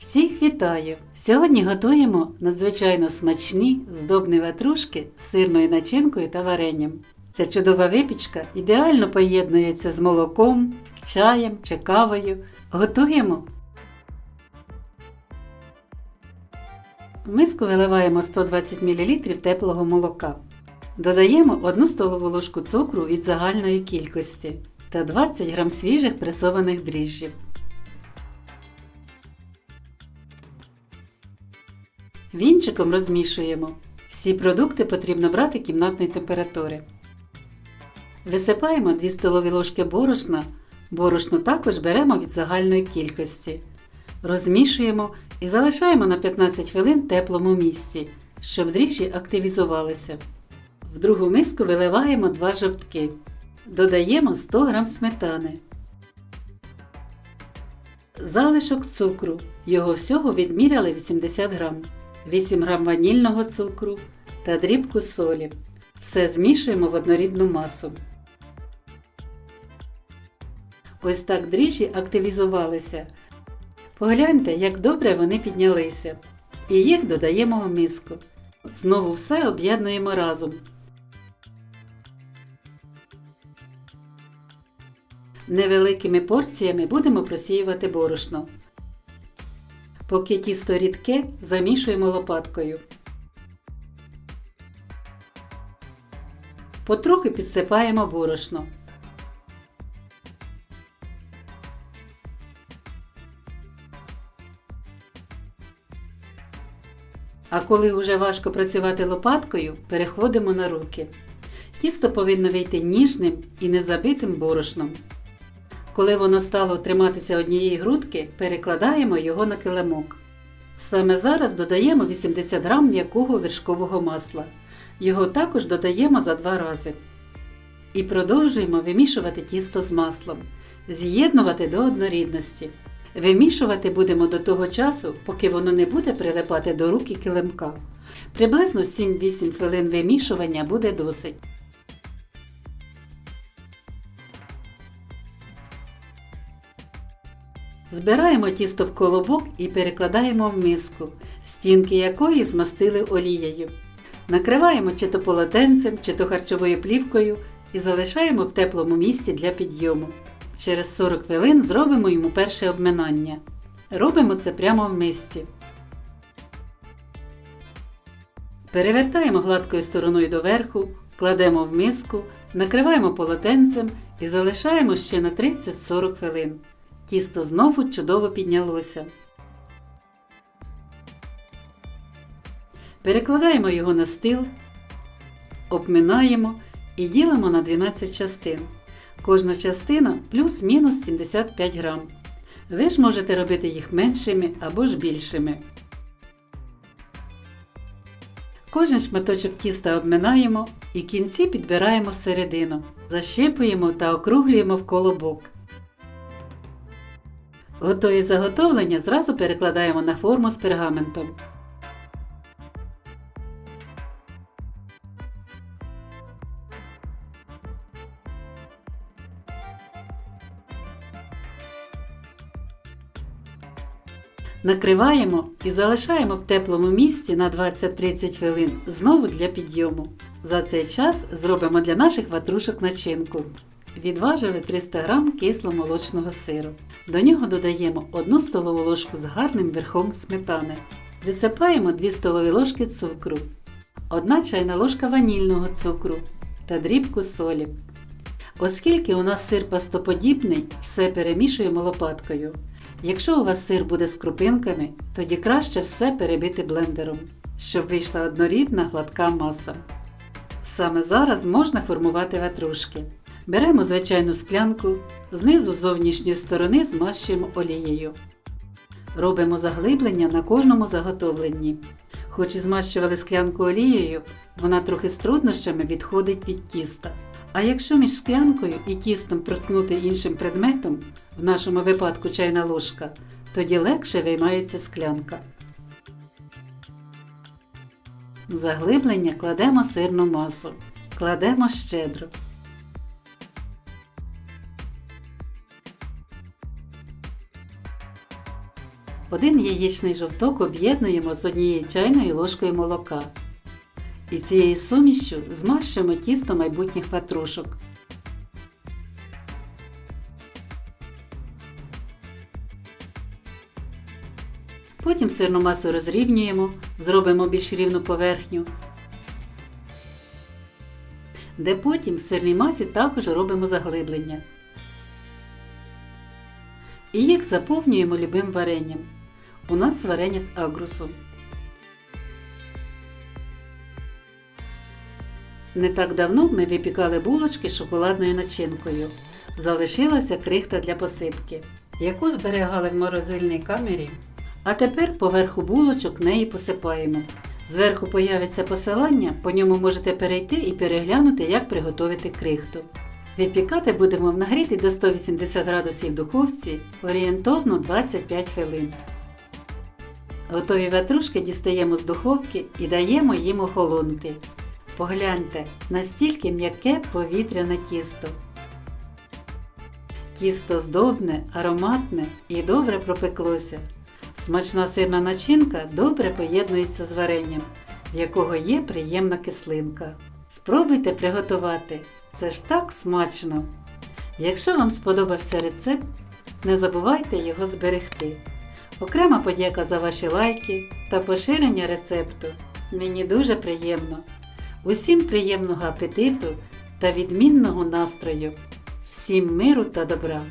Всіх вітаю! Сьогодні готуємо надзвичайно смачні здобні ватрушки з сирною начинкою та варенням. Ця чудова випічка ідеально поєднується з молоком, чаєм чи кавою. Готуємо. В миску виливаємо 120 мл теплого молока. Додаємо 1 столову ложку цукру від загальної кількості та 20 г свіжих пресованих дріжджів. Вінчиком розмішуємо. Всі продукти потрібно брати кімнатної температури. Висипаємо 2 столові ложки борошна. Борошно також беремо від загальної кількості. Розмішуємо і залишаємо на 15 хвилин теплому місці, щоб дріжджі активізувалися. В другу миску виливаємо 2 жовтки. Додаємо 100 г сметани. Залишок цукру. Його всього відміряли 80 г. 8 г ванільного цукру та дрібку солі. Все змішуємо в однорідну масу. Ось так дріжджі активізувалися. Погляньте, як добре вони піднялися. І їх додаємо в миску. Знову все об'єднуємо разом. Невеликими порціями будемо просіювати борошно. Поки тісто рідке, замішуємо лопаткою. Потрохи підсипаємо борошно. А коли вже важко працювати лопаткою, переходимо на руки. Тісто повинно вийти ніжним і не забитим борошном. Коли воно стало триматися однієї грудки, перекладаємо його на килимок. Саме зараз додаємо 80 г м'якого вершкового масла. Його також додаємо за два рази. І продовжуємо вимішувати тісто з маслом, з'єднувати до однорідності. Вимішувати будемо до того часу, поки воно не буде прилипати до руки килимка. Приблизно 7-8 хвилин вимішування буде досить. Збираємо тісто в колобок і перекладаємо в миску, стінки якої змастили олією. Накриваємо чи то полотенцем, чи то харчовою плівкою і залишаємо в теплому місці для підйому. Через 40 хвилин зробимо йому перше обминання. Робимо це прямо в мисці. Перевертаємо гладкою стороною доверху, кладемо в миску, накриваємо полотенцем і залишаємо ще на 30-40 хвилин. Тісто знову чудово піднялося. Перекладаємо його на стіл, обминаємо і ділимо на 12 частин. Кожна частина плюс-мінус 75 грам. Ви ж можете робити їх меншими або ж більшими. Кожен шматочок тіста обминаємо і кінці підбираємо всередину, защипуємо та округлюємо в колобок. Готові заготовлення зразу перекладаємо на форму з пергаментом. Накриваємо і залишаємо в теплому місці на 20-30 хвилин знову для підйому. За цей час зробимо для наших ватрушок начинку. Відважили 300 г кисломолочного сиру. До нього додаємо 1 столову ложку з гарним верхом сметани. Висипаємо 2 столові ложки цукру, 1 чайна ложка ванільного цукру та дрібку солі. Оскільки у нас сир пастоподібний, все перемішуємо лопаткою. Якщо у вас сир буде з крупинками, тоді краще все перебити блендером, щоб вийшла однорідна гладка маса. Саме зараз можна формувати ватрушки. Беремо звичайну склянку, знизу з зовнішньої сторони змащуємо олією. Робимо заглиблення на кожному заготовленні. Хоч і змащували склянку олією, вона трохи з труднощами відходить від тіста. А якщо між склянкою і тістом проткнути іншим предметом, в нашому випадку чайна ложка, тоді легше виймається склянка. Заглиблення кладемо сирну масу. Кладемо щедро. Один яєчний жовток об'єднуємо з однією чайною ложкою молока. І цією сумішчю змащуємо тісто майбутніх ватрушок. Потім сирну масу розрівнюємо, зробимо більш рівну поверхню, де потім в сирній масі також робимо заглиблення. І їх заповнюємо любим варенням. У нас варення з агрусу. Не так давно ми випікали булочки з шоколадною начинкою. Залишилася крихта для посипки, яку зберігали в морозильній камері. А тепер поверху булочок неї посипаємо. Зверху появиться посилання, по ньому можете перейти і переглянути, як приготувати крихту. Випікати будемо в нагрітій до 180 градусів духовці орієнтовно 25 хвилин. Готові ватрушки дістаємо з духовки і даємо їм охолонути. Погляньте, настільки м'яке повітряне тісто. Тісто здобне, ароматне і добре пропеклося. Смачна сирна начинка добре поєднується з варенням, в якого є приємна кислинка. Спробуйте приготувати, це ж так смачно! Якщо вам сподобався рецепт, не забувайте його зберегти. Окрема подяка за ваші лайки та поширення рецепту. Мені дуже приємно. Усім приємного апетиту та відмінного настрою. Всім миру та добра!